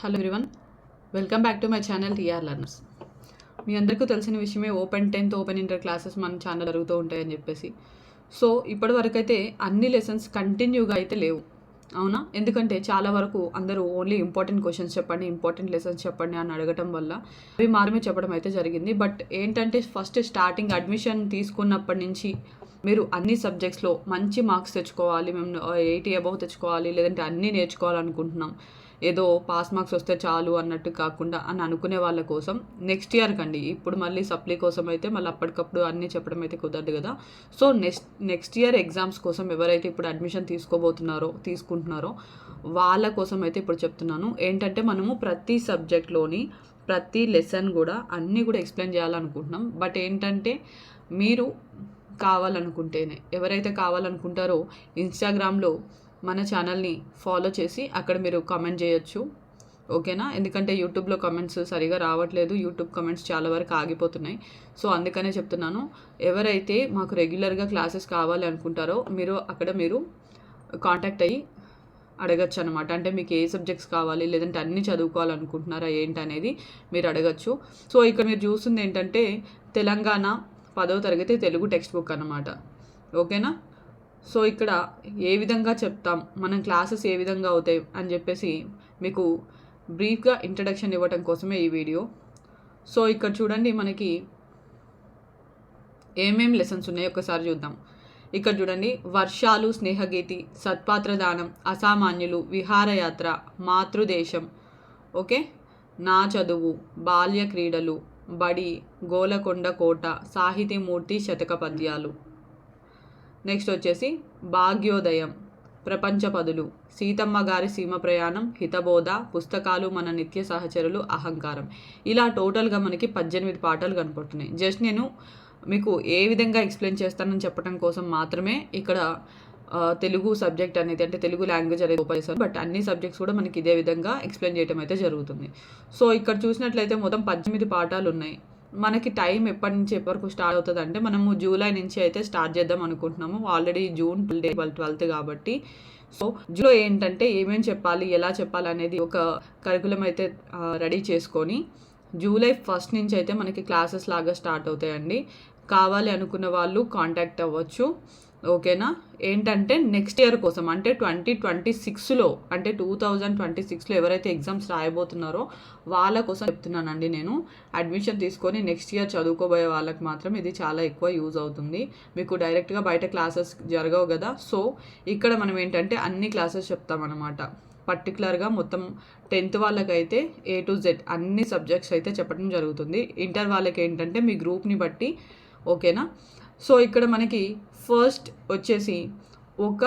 Hello everyone welcome back to my channel TR learners మీ అందరికీ తెలిసిన విషయమే open tenth open inter classes మన channel జరుగుతూ ఉంటాయని చెప్పేసి. సో ఇప్పటి వరకు అయితే అన్ని లెసన్స్ కంటిన్యూగా అయితే లేవు. అవునా? ఎందుకంటే చాలా వరకు అందరూ ఓన్లీ ఇంపార్టెంట్ క్వశ్చన్స్ చెప్పండి ఇంపార్టెంట్ లెసన్స్ చెప్పండి అని అడగటం వల్ల అవి మారమే చెప్పడం అయితే జరిగింది. బట్ ఏంటంటే ఫస్ట్ స్టార్టింగ్ అడ్మిషన్ తీసుకున్నప్పటి నుంచి మీరు అన్ని సబ్జెక్ట్స్లో మంచి మార్క్స్ తెచ్చుకోవాలి మేము ఎయిటీ అబౌవ్ తెచ్చుకోవాలి లేదంటే అన్నీ నేర్చుకోవాలనుకుంటున్నాం. ఏదో పాస్ మార్క్స్ వస్తే చాలు అన్నట్టు కాకుండా అని అనుకునే వాళ్ళ కోసం నెక్స్ట్ ఇయర్ కండి. ఇప్పుడు మళ్ళీ సప్లీ కోసం అయితే మళ్ళీ అప్పటికప్పుడు అన్నీ చెప్పడం అయితే కుదరదు కదా. So next next year exams కోసం ఎవరైతే ఇప్పుడు అడ్మిషన్ తీసుకోబోతున్నారో తీసుకుంటున్నారో వాళ్ళ కోసం అయితే ఇప్పుడు చెప్తున్నాను. ఏంటంటే మనము ప్రతి సబ్జెక్ట్లోని ప్రతి లెసన్ కూడా అన్నీ కూడా ఎక్స్ప్లెయిన్ చేయాలనుకుంటున్నాం. బట్ ఏంటంటే మీరు కావాలనుకుంటేనే ఎవరైతే కావాలనుకుంటారో ఇన్స్టాగ్రామ్లో మన ఛానల్ని ఫాలో చేసి అక్కడ మీరు కామెంట్ చేయొచ్చు. ఓకేనా? ఎందుకంటే యూట్యూబ్లో కామెంట్స్ సరిగా రావట్లేదు. యూట్యూబ్ కామెంట్స్ చాలా వరకు ఆగిపోతున్నాయి. సో అందుకనే చెప్తున్నాను. ఎవరైతే మాకు రెగ్యులర్గా క్లాసెస్ కావాలి అనుకుంటారో మీరు అక్కడ మీరు కాంటాక్ట్ అయ్యి అడగచ్చు అనమాట అంటే మీకు ఏ సబ్జెక్ట్స్ కావాలి లేదంటే అన్నీ చదువుకోవాలనుకుంటున్నారా ఏంటి అనేది మీరు అడగచ్చు. సో ఇక్కడ మీరు చూస్తుంది ఏంటంటే తెలంగాణ పదవ తరగతి తెలుగు టెక్స్ట్ బుక్ అనమాట ఓకేనా? సో ఇక్కడ ఏ విధంగా చెప్తాం? మనం క్లాసెస్ ఏ విధంగా అవుతాయి? అని చెప్పేసి మీకు బ్రీఫ్గా ఇంట్రడక్షన్ ఇవ్వటం కోసమే ఈ వీడియో. సో ఇక్కడ చూడండి మనకి ఏమేం లెసన్స్ ఉన్నాయో? ఒకసారి చూద్దాం. ఇక్కడ చూడండి. వర్షాలు స్నేహగీతి సత్పాత్రదానం అసామాన్యులు విహారయాత్ర మాతృదేశం ఓకే? నా చదువు బాల్య క్రీడలు బడి గోలకొండ కోట సాహితీమూర్తి శతక పద్యాలు. నెక్స్ట్ వచ్చేసి భాగ్యోదయం. ప్రపంచ పదులు. సీతమ్మ గారి సీమ ప్రయాణం హితబోధ పుస్తకాలు మన నిత్య సహచరులు అహంకారం. ఇలా టోటల్గా మనకి పద్దెనిమిది పాఠాలు కనపడుతున్నాయి. జస్ట్ నేను మీకు ఏ విధంగా ఎక్స్ప్లెయిన్ చేస్తానని చెప్పడం కోసం మాత్రమే ఇక్కడ తెలుగు సబ్జెక్ట్ అనేది అంటే తెలుగు లాంగ్వేజ్ అనేది ఉపయోగిస్తారు బట్ అన్ని సబ్జెక్ట్స్ కూడా మనకి ఇదే విధంగా ఎక్స్ప్లెయిన్ చేయడం అయితే జరుగుతుంది. సో ఇక్కడ చూసినట్లయితే మొత్తం పద్దెనిమిది పాఠాలు ఉన్నాయి. మనకి టైం ఎప్పటి నుంచి ఎప్పటి వరకు స్టార్ట్ అవుతుంది అంటే మనము జూలై నుంచి అయితే స్టార్ట్ చేద్దాం అనుకుంటున్నాము. ఆల్రెడీ జూన్ డే ట్వెల్త్ కాబట్టి. సో జూలో ఏంటంటే ఏమేమి చెప్పాలి ఎలా చెప్పాలి అనేది ఒక కరికులం అయితే రెడీ చేసుకొని జూలై ఫస్ట్ నుంచి అయితే మనకి క్లాసెస్ లాగా స్టార్ట్ అవుతాయండి. కావాలి అనుకున్న వాళ్ళు కాంటాక్ట్ అవ్వచ్చు. ఓకేనా? ఏంటంటే నెక్స్ట్ ఇయర్ కోసం అంటే ట్వంటీ ట్వంటీ సిక్స్లో అంటే టూ థౌజండ్ ట్వంటీ సిక్స్లో ఎవరైతే ఎగ్జామ్స్ రాయబోతున్నారో వాళ్ళ కోసం చెప్తున్నానండి నేను. అడ్మిషన్ తీసుకొని నెక్స్ట్ ఇయర్ చదువుకోబోయే వాళ్ళకి మాత్రం ఇది చాలా ఎక్కువ యూజ్ అవుతుంది. మీకు డైరెక్ట్గా బయట క్లాసెస్ జరగవు కదా? సో ఇక్కడ మనం ఏంటంటే అన్ని క్లాసెస్ చెప్తామన్నమాట. పర్టికులర్గా మొత్తం టెన్త్ వాళ్ళకైతే ఏ టు జెడ్ అన్ని సబ్జెక్ట్స్ అయితే చెప్పడం జరుగుతుంది. ఇంటర్ వాళ్ళకి ఏంటంటే మీ గ్రూప్ని బట్టి ఓకేనా? సో ఇక్కడ మనకి ఫస్ట్ వచ్చేసి ఒక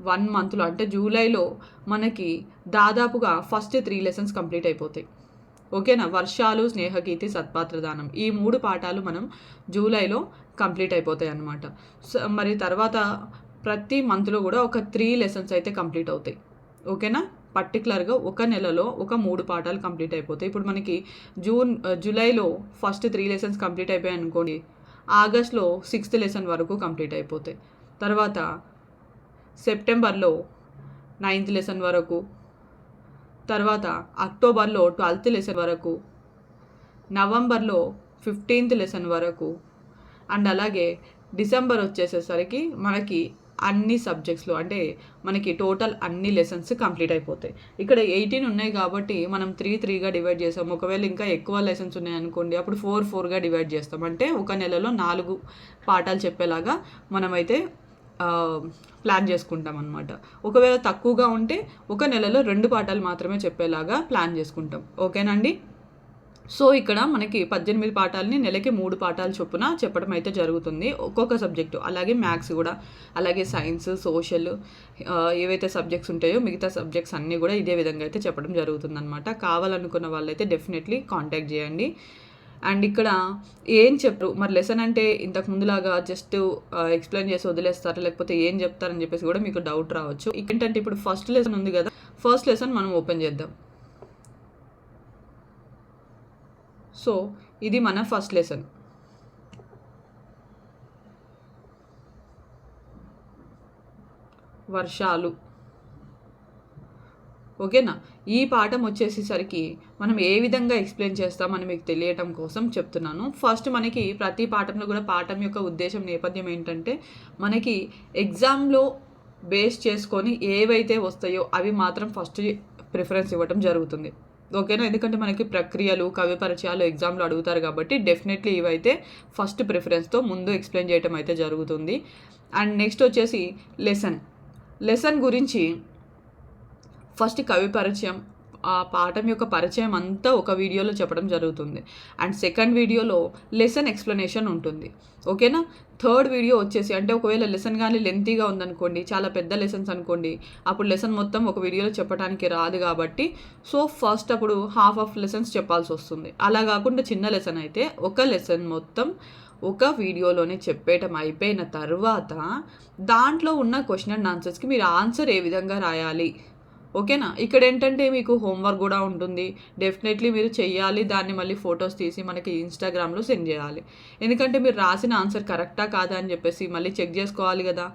వన్ మంత్లో అంటే జూలైలో మనకి దాదాపుగా ఫస్ట్ త్రీ లెసన్స్ కంప్లీట్ అయిపోతాయి. ఓకేనా? వర్షాలు స్నేహగీతి సత్పాత్రదానం. ఈ మూడు పాఠాలు మనం జూలైలో కంప్లీట్ అయిపోతాయి అన్నమాట. సో మరి తర్వాత ప్రతి మంత్లో కూడా ఒక త్రీ లెసన్స్ అయితే కంప్లీట్ అవుతాయి. ఓకేనా? పర్టికులర్గా ఒక నెలలో ఒక మూడు పాఠాలు కంప్లీట్ అయిపోతాయి. ఇప్పుడు మనకి జూన్ జూలైలో ఫస్ట్ త్రీ లెసన్స్ కంప్లీట్ అయిపోయాయి అనుకోండి ఆగస్ట్లో సిక్స్త్ లెసన్ వరకు కంప్లీట్ అయిపోతాయి. తర్వాత సెప్టెంబర్లో నైన్త్ లెసన్ వరకు తర్వాత అక్టోబర్లో ట్వెల్త్ లెసన్ వరకు నవంబర్లో ఫిఫ్టీన్త్ లెసన్ వరకు అండ్ అలాగే డిసెంబర్ వచ్చేసేసరికి మనకి అన్ని సబ్జెక్ట్స్లో అంటే మనకి టోటల్ అన్ని లెసన్స్ కంప్లీట్ అయిపోతాయి. ఇక్కడ ఎయిటీన్ ఉన్నాయి కాబట్టి మనం త్రీ త్రీగా డివైడ్ చేస్తాం ఒకవేళ ఇంకా ఎక్కువ లెసన్స్ ఉన్నాయనుకోండి అప్పుడు ఫోర్ ఫోర్గా డివైడ్ చేస్తాం. అంటే ఒక నెలలో నాలుగు పాఠాలు చెప్పేలాగా మనమైతే ప్లాన్ చేసుకుంటాం అనమాట ఒకవేళ తక్కువగా ఉంటే ఒక నెలలో రెండు పాఠాలు మాత్రమే చెప్పేలాగా ప్లాన్ చేసుకుంటాం. ఓకేనండి సో ఇక్కడ మనకి పద్దెనిమిది పాఠాలని నెలకి మూడు పాఠాలు చొప్పున చెప్పడం అయితే జరుగుతుంది. ఒక్కొక్క సబ్జెక్టు అలాగే మ్యాథ్స్ కూడా అలాగే సైన్స్ సోషల్ ఏవైతే సబ్జెక్ట్స్ ఉంటాయో మిగతా సబ్జెక్ట్స్ అన్నీ కూడా ఇదే విధంగా అయితే చెప్పడం జరుగుతుందనమాట కావాలనుకున్న వాళ్ళైతే డెఫినెట్లీ కాంటాక్ట్ చేయండి. అండ్ ఇక్కడ ఏం చెప్పరు మరి లెసన్ అంటే ఇంతకు ముందులాగా జస్ట్ ఎక్స్ప్లెయిన్ చేసి వదిలేస్తారా లేకపోతే ఏం చెప్తారని చెప్పేసి కూడా మీకు డౌట్ రావచ్చు. ఏంటంటే ఇప్పుడు ఫస్ట్ లెసన్ ఉంది కదా ఫస్ట్ లెసన్ మనం ఓపెన్ చేద్దాం. సో ఇది మన ఫస్ట్ లెసన్ వర్షాలు. ఓకేనా? ఈ పాఠం వచ్చేసేసరికి మనం ఏ విధంగా ఎక్స్ప్లెయిన్ చేస్తామని మీకు తెలియటం కోసం చెప్తున్నాను. ఫస్ట్ మనకి ప్రతి పాఠంలో కూడా పాఠం యొక్క ఉద్దేశం నేపథ్యం ఏంటంటే మనకి ఎగ్జామ్లో బేస్ చేసుకొని ఏవైతే వస్తాయో అవి మాత్రం ఫస్ట్ ప్రిఫరెన్స్ ఇవ్వటం జరుగుతుంది. ఓకేనా? ఎందుకంటే మనకి ప్రక్రియలు కవి పరిచయాలు ఎగ్జామ్లో అడుగుతారు కాబట్టి డెఫినెట్లీ ఇవైతే ఫస్ట్ ప్రిఫరెన్స్తో ముందు ఎక్స్ప్లెయిన్ చేయటం అయితే జరుగుతుంది. అండ్ నెక్స్ట్ వచ్చేసి లెసన్. లెసన్ గురించి ఫస్ట్ కవి పరిచయం ఆ పాఠం యొక్క పరిచయం అంతా ఒక వీడియోలో చెప్పడం జరుగుతుంది. అండ్ సెకండ్ వీడియోలో లెసన్ ఎక్స్ప్లెనేషన్ ఉంటుంది. ఓకేనా? థర్డ్ వీడియో వచ్చేసి అంటే ఒకవేళ లెసన్ కానీ లెంతీగా ఉందనుకోండి చాలా పెద్ద లెసన్స్ అనుకోండి అప్పుడు లెసన్ మొత్తం ఒక వీడియోలో చెప్పడానికి రాదు కాబట్టి సో ఫస్ట్ అప్పుడు హాఫ్ ఆఫ్ లెసన్స్ చెప్పాల్సి వస్తుంది. అలా కాకుండా చిన్న లెసన్ అయితే ఒక లెసన్ మొత్తం ఒక వీడియోలోనే చెప్పేయటం అయిపోయిన తర్వాత దాంట్లో ఉన్న క్వశ్చన్ అండ్ ఆన్సర్స్కి మీరు ఆన్సర్ ఏ విధంగా రాయాలి? ఓకేనా? ఇక్కడ ఏంటంటే మీకు హోంవర్క్ కూడా ఉంటుంది. డెఫినెట్లీ మీరు చెయ్యాలి దాన్ని మళ్ళీ ఫొటోస్ తీసి మనకి ఇన్స్టాగ్రామ్లో సెండ్ చేయాలి. ఎందుకంటే మీరు రాసిన ఆన్సర్ కరెక్టా కాదా అని చెప్పేసి మళ్ళీ చెక్ చేసుకోవాలి కదా.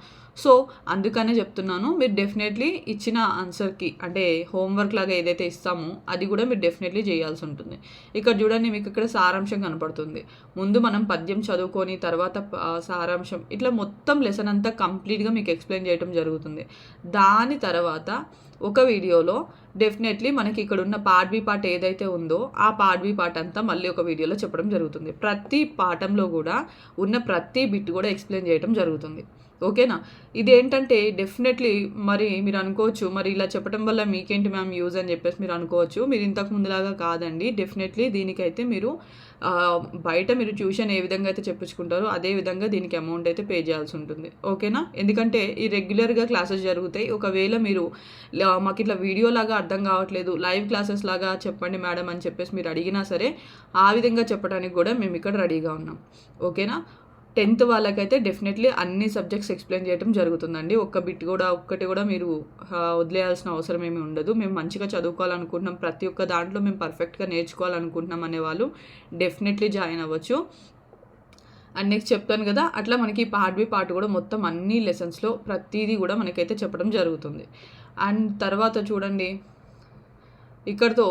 సో అందుకనే చెప్తున్నాను మీరు డెఫినెట్లీ ఇచ్చిన ఆన్సర్కి అంటే హోంవర్క్ లాగా ఏదైతే ఇస్తామో అది కూడా మీరు డెఫినెట్లీ చేయాల్సి ఉంటుంది. ఇక్కడ చూడండి మీకు ఇక్కడ సారాంశం కనపడుతుంది. ముందు మనం పద్యం చదువుకొని తర్వాత సారాంశం ఇట్లా మొత్తం లెసన్ అంతా కంప్లీట్గా మీకు ఎక్స్ప్లెయిన్ చేయడం జరుగుతుంది. దాని తర్వాత ఒక వీడియోలో డెఫినెట్లీ మనకి ఇక్కడ ఉన్న పార్ట్ బి పార్ట్ ఏదైతే ఉందో ఆ పార్ట్ బి పార్ట్ అంతా మళ్ళీ ఒక వీడియోలో చెప్పడం జరుగుతుంది. ప్రతి పాఠంలో కూడా ఉన్న ప్రతి బిట్ కూడా ఎక్స్ప్లెయిన్ చేయడం జరుగుతుంది. ఓకేనా? ఇది ఏంటంటే డెఫినెట్లీ మరి మీరు అనుకోవచ్చు మరి ఇలా చెప్పడం వల్ల మీకేంటి మ్యామ్ యూజ్ అని చెప్పేసి మీరు అనుకోవచ్చు. మీరు ఇంతకు ముందులాగా కాదండి. డెఫినెట్లీ దీనికైతే మీరు బయట మీరు ట్యూషన్ ఏ విధంగా అయితే చెప్పించుకుంటారో అదే విధంగా దీనికి అమౌంట్ అయితే పే చేయాల్సి ఉంటుంది. ఓకేనా? ఎందుకంటే ఈ రెగ్యులర్గా క్లాసెస్ జరుగుతాయి. ఒకవేళ మీరు మాకు ఇట్లా వీడియో లాగా అర్థం కావట్లేదు లైవ్ క్లాసెస్ లాగా చెప్పండి మేడం అని చెప్పేసి మీరు అడిగినా సరే ఆ విధంగా చెప్పడానికి కూడా మేము ఇక్కడ రెడీగా ఉన్నాం. ఓకేనా? టెన్త్ వాళ్ళకైతే డెఫినెట్లీ అన్ని సబ్జెక్ట్స్ ఎక్స్ప్లెయిన్ చేయడం జరుగుతుందండి. ఒక్క బిట్ కూడా ఒక్కటి కూడా మీరు వదిలేయాల్సిన అవసరం ఏమి ఉండదు. మేము మంచిగా చదువుకోవాలనుకుంటున్నాం. ప్రతి ఒక్క దాంట్లో మేము పర్ఫెక్ట్గా నేర్చుకోవాలనుకుంటున్నాం అనే వాళ్ళు డెఫినెట్లీ జాయిన్ అవ్వచ్చు. అండ్ నెక్స్ట్ చెప్తాను కదా అట్లా మనకి పార్ట్ బి పార్ట్ కూడా మొత్తం అన్ని లెసన్స్లో ప్రతిదీ కూడా మనకైతే చెప్పడం జరుగుతుంది. అండ్ తర్వాత చూడండి ఇక్కడితో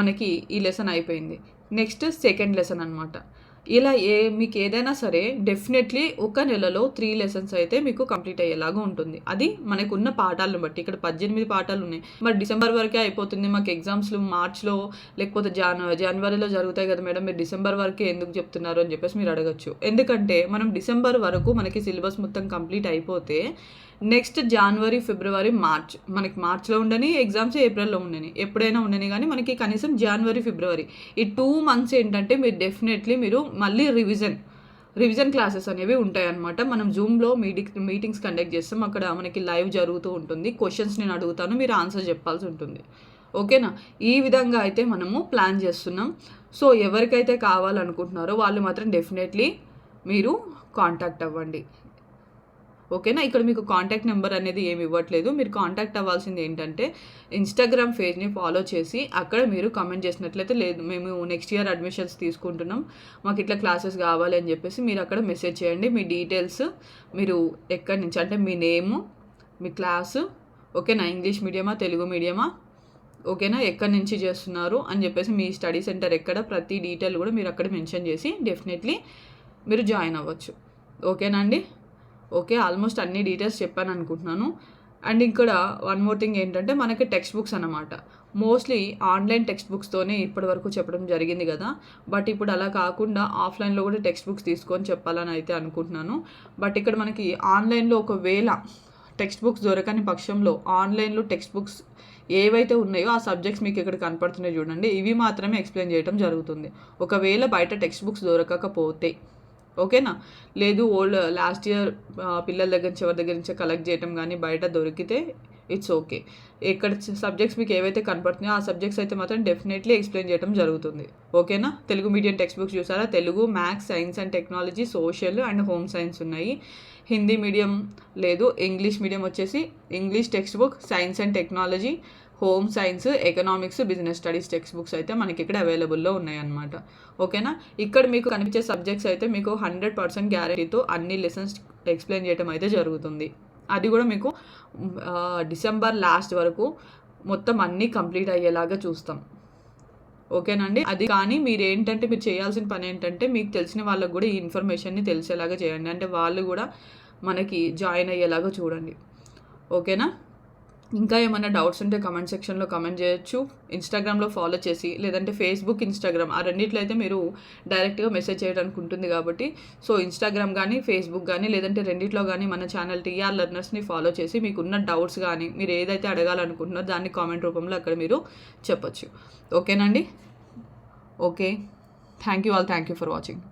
మనకి ఈ లెసన్ అయిపోయింది. నెక్స్ట్ సెకండ్ లెసన్ అనమాట ఇలా ఏ మీకు ఏదైనా సరే డెఫినెట్లీ ఒక నెలలో త్రీ లెసన్స్ అయితే మీకు కంప్లీట్ అయ్యేలాగా ఉంటుంది. అది మనకున్న పాఠాలను బట్టి. ఇక్కడ పద్దెనిమిది పాఠాలు ఉన్నాయి. మరి డిసెంబర్ వరకే అయిపోతుంది మాకు ఎగ్జామ్స్లు మార్చ్లో లేకపోతే జాన్ జనవరిలో జరుగుతాయి కదా మేడం. మీరు డిసెంబర్ వరకే ఎందుకు చెప్తున్నారు అని చెప్పేసి మీరు అడగచ్చు. ఎందుకంటే మనం డిసెంబర్ వరకు మనకి సిలబస్ మొత్తం కంప్లీట్ అయిపోతే నెక్స్ట్ జనవరి ఫిబ్రవరి మార్చ్. మనకి మార్చ్లో ఉండని ఎగ్జామ్స్ ఏప్రిల్లో ఉండని. ఎప్పుడైనా ఉండని కానీ మనకి కనీసం జనవరి ఫిబ్రవరి. ఈ టూ మంత్స్ ఏంటంటే మీరు డెఫినెట్లీ మీరు మళ్ళీ రివిజన్ రివిజన్ క్లాసెస్ అనేవి ఉంటాయన్నమాట. మనం జూమ్లో మీటింగ్ మీటింగ్స్ కండక్ట్ చేస్తాం. అక్కడ మనకి లైవ్ జరుగుతూ ఉంటుంది. క్వశ్చన్స్ నేను అడుగుతాను. మీరు ఆన్సర్ చెప్పాల్సి ఉంటుంది. ఓకేనా? ఈ విధంగా అయితే మనము ప్లాన్ చేస్తున్నాం. సో ఎవరికైతే కావాలనుకుంటున్నారో వాళ్ళు మాత్రం డెఫినెట్లీ మీరు కాంటాక్ట్ అవ్వండి. ఓకేనా? ఇక్కడ మీకు కాంటాక్ట్ నెంబర్ అనేది ఏమి ఇవ్వట్లేదు. మీరు కాంటాక్ట్ అవ్వాల్సింది ఏంటంటే ఇన్స్టాగ్రామ్ పేజ్ని ఫాలో చేసి అక్కడ మీరు కమెంట్ చేసినట్లయితే లేదు. మేము నెక్స్ట్ ఇయర్ అడ్మిషన్స్ తీసుకుంటున్నాం. మాకు ఇట్లా క్లాసెస్ కావాలి అని చెప్పేసి మీరు అక్కడ మెసేజ్ చేయండి. మీ డీటెయిల్స్ మీరు ఎక్కడి నుంచి అంటే మీ నేము మీ క్లాసు ఓకేనా? ఇంగ్లీష్ మీడియమా తెలుగు మీడియమా ఓకేనా? ఎక్కడి నుంచి చేస్తున్నారు అని చెప్పేసి మీ స్టడీ సెంటర్ ఎక్కడ ప్రతి డీటెయిల్ కూడా మీరు అక్కడ మెన్షన్ చేసి డెఫినెట్లీ మీరు జాయిన్ అవ్వచ్చు. ఓకేనా అండి? ఓకే ఆల్మోస్ట్ అన్ని డీటెయిల్స్ చెప్పాను అనుకుంటున్నాను. అండ్ ఇక్కడ వన్ మోర్ థింగ్ ఏంటంటే మనకి టెక్స్ట్ బుక్స్ అనమాట మోస్ట్లీ ఆన్లైన్ టెక్స్ట్ బుక్స్తోనే ఇప్పటి వరకు చెప్పడం జరిగింది కదా. బట్ ఇప్పుడు అలా కాకుండా ఆఫ్లైన్లో కూడా టెక్స్ట్ బుక్స్ తీసుకొని చెప్పాలని అయితే అనుకుంటున్నాను. బట్ ఇక్కడ మనకి ఆన్లైన్లో ఒకవేళ టెక్స్ట్ బుక్స్ దొరకని పక్షంలో ఆన్లైన్లో టెక్స్ట్ బుక్స్ ఏవైతే ఉన్నాయో ఆ సబ్జెక్ట్స్ మీకు ఇక్కడ కనపడుతున్నాయి చూడండి. ఇవి మాత్రమే ఎక్స్ప్లెయిన్ చేయడం జరుగుతుంది. ఒకవేళ బయట టెక్స్ట్ బుక్స్ దొరకకపోతే ఓకేనా? లేదు ఓల్డ్ లాస్ట్ ఇయర్ పిల్లల దగ్గర నుంచి ఎవరి దగ్గర నుంచి కలెక్ట్ చేయటం కానీ బయట దొరికితే ఇట్స్ ఓకే ఇక్కడ సబ్జెక్ట్స్ మీకు ఏవైతే కనపడుతున్నాయో ఆ సబ్జెక్ట్స్ అయితే మాత్రం డెఫినెట్లీ ఎక్స్ప్లెయిన్ చేయడం జరుగుతుంది. ఓకేనా? తెలుగు మీడియం టెక్స్ట్ బుక్స్ చూసారా? Telugu maths science and technology social and home science ఉన్నాయి. హిందీ మీడియం లేదు ఇంగ్లీష్ మీడియం వచ్చేసి English text book science and technology home science economics business studies text books అయితే మనకి ఇక్కడ అవైలబుల్లో ఉన్నాయన్నమాట. ఓకేనా? ఇక్కడ మీకు కనిపించే సబ్జెక్ట్స్ అయితే మీకు హండ్రెడ్ పర్సెంట్ గ్యారంటీతో అన్ని లెసన్స్ ఎక్స్ప్లెయిన్ చేయడం అయితే జరుగుతుంది. అది కూడా మీకు డిసెంబర్ లాస్ట్ వరకు మొత్తం అన్నీ కంప్లీట్ అయ్యేలాగా చూస్తాం. ఓకేనండి? అది కానీ మీరు ఏంటంటే మీరు చేయాల్సిన పని ఏంటంటే మీకు తెలిసిన వాళ్ళకు కూడా ఈ ఇన్ఫర్మేషన్ని తెలిసేలాగా చేయండి. అంటే వాళ్ళు కూడా మనకి జాయిన్ అయ్యేలాగా చూడండి. ఓకేనా? ఇంకా ఏమైనా డౌట్స్ ఉంటే కమెంట్ సెక్షన్లో కమెంట్ చేయొచ్చు. ఇన్స్టాగ్రామ్లో ఫాలో చేసి లేదంటే ఫేస్బుక్ ఇన్స్టాగ్రామ్ ఆ రెండిట్లో అయితే మీరు డైరెక్ట్గా మెసేజ్ చేయడానికి ఉంటుంది కాబట్టి. సో ఇన్స్టాగ్రామ్ కానీ ఫేస్బుక్ కానీ లేదంటే రెండిట్లో కానీ మన ఛానల్ టీఆర్ లెర్నర్స్ని ఫాలో చేసి మీకున్న డౌట్స్ కానీ మీరు ఏదైతే అడగాలనుకుంటున్నారో దాన్ని కామెంట్ రూపంలో అక్కడ మీరు చెప్పొచ్చు. ఓకేనండి? Okay. Thank you all thank you for watching